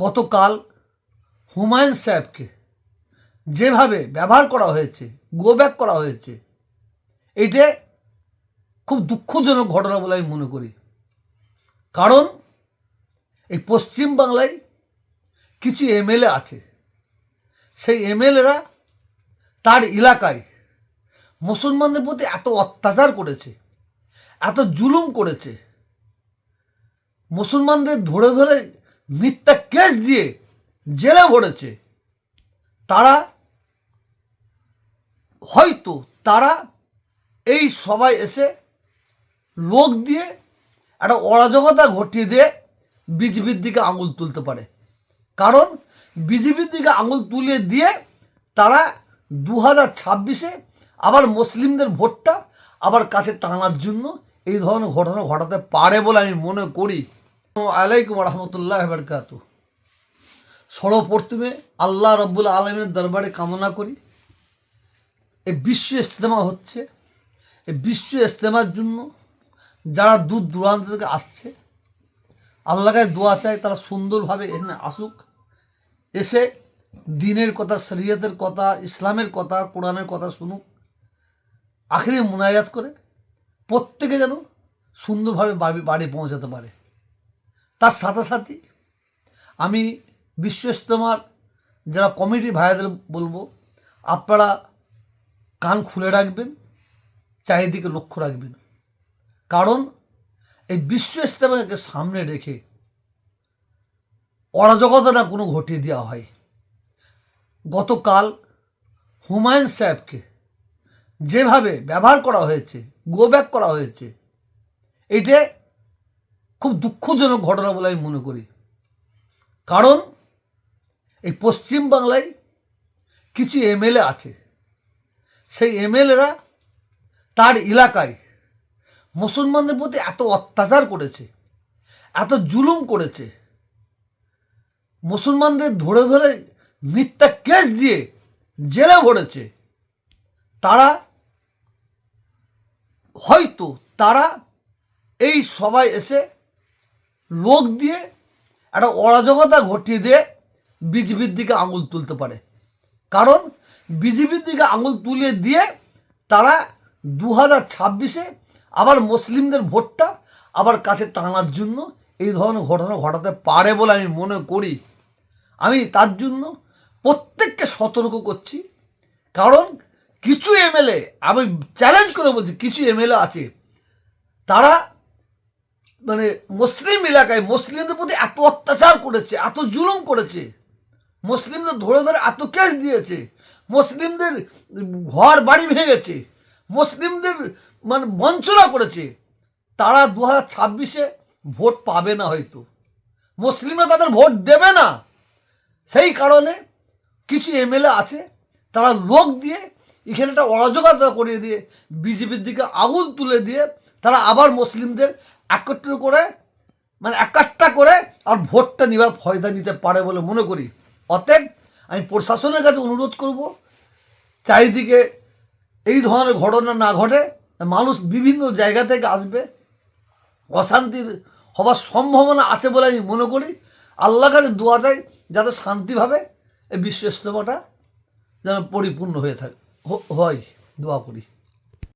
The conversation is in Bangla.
গতকাল হুমায়ুন সাহেবকে যেভাবে ব্যবহার করা হয়েছে গো ব্যাক করা হয়েছে, এটা খুব দুঃখজনক ঘটনা বলে আমি মনে করি। কারণ এই পশ্চিম বাংলায় কিছু এমএলএ আছে। সেই এমএলএরা তার এলাকায় মুসলমানদের প্রতি এত অত্যাচার করেছে, এত জুলুম করেছে। মুসলমানদের ধরে ধরে মিথ্যা কেস দিয়ে জেলে ভরেছে। তারা হয়তো তারা এই সবাই এসে লোক দিয়ে একটা অরাজকতা ঘটিয়ে দিয়ে বিজেপির দিকে আঙুল তুলতে পারে। কারণ বিজেপির দিকে আঙুল তুলে দিয়ে তারা দু হাজার ছাব্বিশে আবার মুসলিমদের ভোটটা আবার কাছে টানার জন্য এই ধরনের ঘটনা ঘটাতে পারে বলে আমি মনে করি। আলাইকুম রহমতুল্লাহ বরকাত সর্বপ্রথমে আল্লাহ রব্বুল আলমের দরবারে কামনা করি। এই বিশ্ব ইস্তেমা হচ্ছে। এই বিশ্ব ইস্তেমার জন্য যারা দূর দূরান্ত থেকে আসছে আল্লাহ কাছে দোয়া চায় তারা সুন্দরভাবে এখানে আসুক। এসে দিনের কথা, শরীয়তের কথা, ইসলামের কথা, কোরআনের কথা শুনুক। আখেরে মোনাজাত করে প্রত্যেকে যেন সুন্দরভাবে বাড়ি বাড়ি পৌঁছাতে পারে। তার সাথে সাথে আমি বিশ্ব ইস্তেমার যারা কমিটি ভাইয়াদের বলব, আপনারা কান খুলে রাখবেন, চারিদিকে লক্ষ্য রাখবেন। কারণ এই বিশ্ব ইস্তেমাকে সামনে রেখে অরাজকতা কোনো ঘটিয়ে দেওয়া হয়। গতকাল হুমায়ুন সাহেবকে যেভাবে ব্যবহার করা হয়েছে গো ব্যাক করা হয়েছে, এটা খুব দুঃখজনক ঘটনা বলে আমি মনে করি। কারণ এই পশ্চিম বাংলায় কিছু এমএলএ আছে। সেই এমএলএরা তার এলাকায় মুসলমানদের প্রতি এত অত্যাচার করেছে, এত জুলুম করেছে, মুসলমানদের ধরে ধরে মিথ্যা কেস দিয়ে জেলে ভরেছে। তারা হয়তো তারা এই সবাই এসে লোক দিয়ে, একটা অরাজকতা ঘটিয়ে দিয়ে বিজেপির দিকে আঙুল তুলতে পারে। কারণ বিজেপির দিকে আঙুল তুলে দিয়ে তারা দু হাজার ছাব্বিশে আবার মুসলিমদের ভোটটা আবার কাছে টানার জন্য এই ধরনের ঘটনা ঘটাতে পারে বলে আমি মনে করি। আমি তার জন্য প্রত্যেককে সতর্ক করছি। কারণ কিছু এমএলএ, আমি চ্যালেঞ্জ করে বলছি, কিছু এমএলএ আছে, তারা মানে মুসলিম এলাকায় মুসলিমদের প্রতি এত অত্যাচার করেছে, এত জুলুম করেছে। মুসলিমদের ধরে ধরে এত কেস দিয়েছে। মুসলিমদের ঘর বাড়ি ভেঙেছে। মুসলিমদের মানে বঞ্চনা করেছে। তারা দু হাজার ছাব্বিশে ভোট পাবে না হয়তো। মুসলিমরা তাদের ভোট দেবে না। সেই কারণে কিছু এমএলএ আছে, তারা লোক দিয়ে এখানে একটা অরাজকতা করিয়ে দিয়ে, বিজেপির দিকে আগুন তুলে দিয়ে, তারা আবার মুসলিমদের একত্র করে মানে একাট্টা করে আর ভোটটা নেবার ফয়দা নিতে পারে বলে মনে করি। অতএব আমি প্রশাসনের কাছে অনুরোধ করব, চারিদিকে এই ধরনের ঘটনা না ঘটে, মানুষ বিভিন্ন জায়গা থেকে আসবে অশান্তির হবার সম্ভাবনা আছে বলে আমি মনে করি। আল্লাহ কাছে দোয়া যায় যাতে শান্তিভাবে এই বিশ্ব ইস্তমাটা যেন পরিপূর্ণ হয়ে থাকে হয়, দোয়া করি।